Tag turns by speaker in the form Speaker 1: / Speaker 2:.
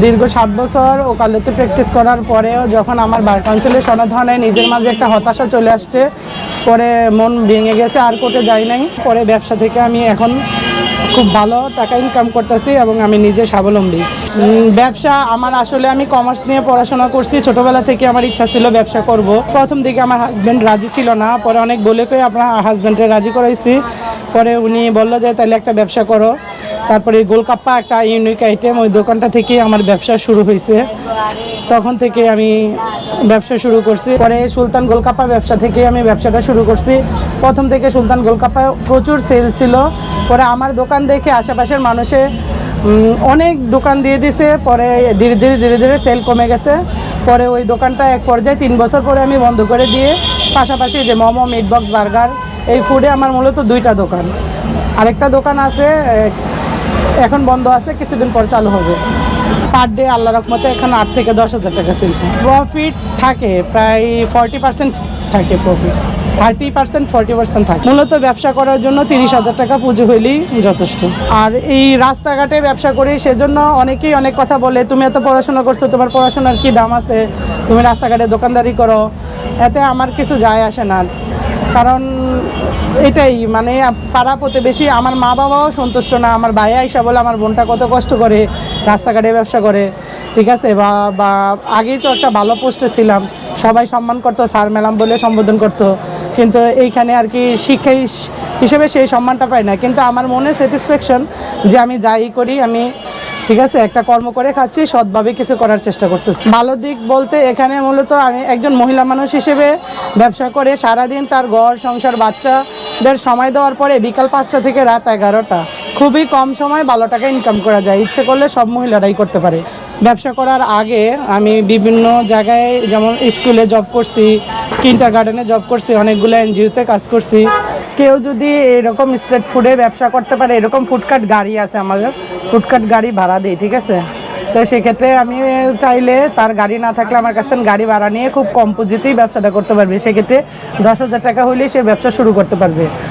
Speaker 1: দীর্ঘ সাত বছর ওকালতি প্র্যাকটিস করার পরেও যখন আমার বার কাউন্সিলে সনদ হয় নিজের মাঝে একটা হতাশা চলে আসছে, পরে মন ভেঙে গেছে, আর কোর্টে যাই নাই। পরে ব্যবসা থেকে আমি এখন খুব ভালো টাকা ইনকাম করতেছি এবং আমি নিজে স্বাবলম্বী। ব্যবসা আমার আসলে আমি কমার্স নিয়ে পড়াশোনা করছি। ছোটবেলা থেকে আমার ইচ্ছা ছিল ব্যবসা করব। প্রথম দিকে আমার হাজব্যান্ড রাজি ছিল না। পরে অনেক বলে কই আপনার হাজব্যান্ডকে রাজি করাইছি। পরে উনি বলল যে তাহলে একটা ব্যবসা করো। তারপরে গোলকাপ্পা একটা ইউনিক আইটেম ওই দোকানটা থেকেই আমার ব্যবসা শুরু হয়েছে। তখন থেকে আমি ব্যবসা শুরু করছি। পরে সুলতান গোলকাপ্পা ব্যবসা থেকে আমি ব্যবসাটা শুরু করছি। প্রথম থেকে সুলতান গোলকাপ্পা প্রচুর সেল ছিল। পরে আমার দোকান দেখে আশেপাশের মানুষে অনেক দোকান দিয়ে দিছে। পরে ধীরে ধীরে ধীরে ধীরে সেল কমে গেছে। পরে ওই দোকানটা এক পর্যায়ে তিন বছর পরে আমি বন্ধ করে দিয়ে পাশাপাশি যে মোমো মিটবক্স বার্গার এই ফুডে আমার মূলত দুইটা দোকান। আরেকটা দোকান আছে এখন বন্ধ আছে, কিছুদিন পর চালু হবে। পার ডে আল্লাহ রকমতে এখানে আট থেকে দশ হাজার টাকা সেল প্রফিট থাকে, প্রায় ফর্টি পার্সেন্ট থাকে profit thirty percent forty percent থাকে। মূলত ব্যবসা করার জন্য তিরিশ হাজার টাকা পুঁজি হইলেই যথেষ্ট। আর এই রাস্তাঘাটে ব্যবসা করি, সেজন্য অনেকেই অনেক কথা বলে, তুমি এত পড়াশোনা করছ, তোমার পড়াশোনার কি দাম আছে? তুমি রাস্তাঘাটে দোকানদারি করো। এতে আমার কিছু যায় আসে না। কারণ এটাই মানে পাড়া প্রতিবেশী, আমার মা বাবাও সন্তুষ্ট না, আমার ভাই আইসা বলে আমার বোনটা কত কষ্ট করে রাস্তাঘাটে ব্যবসা করে, ঠিক আছে? বা বা, আগেই তো একটা ভালো পোস্টে ছিলাম, সবাই সম্মান করতো, স্যার, ম্যাডাম বলে সম্বোধন করতো, কিন্তু এইখানে আর কি শিক্ষা হিসেবে সেই সম্মানটা পাই না, কিন্তু আমার মনে স্যাটিসফ্যাকশন যে আমি যাই করি, আমি ঠিক আছে, একটা কর্ম করে খাচ্ছি, সৎভাবে কিছু করার চেষ্টা করতেছি। ভালো দিক বলতে এখানে মূলত আমি একজন মহিলা মানুষ হিসেবে ব্যবসা করে সারাদিন তার ঘর, সংসার, বাচ্চাদের সময় দেওয়ার পরে বিকাল পাঁচটা থেকে রাত এগারোটা। খুবই কম সময় ভালো টাকা ইনকাম করা যায়। ইচ্ছে করলে সব মহিলারাই করতে পারে। ব্যবসা করার আগে আমি বিভিন্ন জায়গায় যেমন স্কুলে জব করছি কিন্টার গার্ডেনে জব করছি, অনেকগুলো এনজিওতে কাজ করছি। কেউ যদি এরকম স্ট্রিট ফুডে ব্যবসা করতে পারে, এরকম ফুডকার্ট গাড়ি আছে আমাদের। ফুডকার্ট গাড়ি ভাড়া দিই, ঠিক আছে? তো সেক্ষেত্রে আমি চাইলে তার গাড়ি না থাকলে আমার কাছ থেকে গাড়ি ভাড়া নিয়ে খুব কম পুঁজিতেই ব্যবসাটা করতে পারবে। সেক্ষেত্রে দশ হাজার টাকা হলেই সে ব্যবসা শুরু করতে পারবে।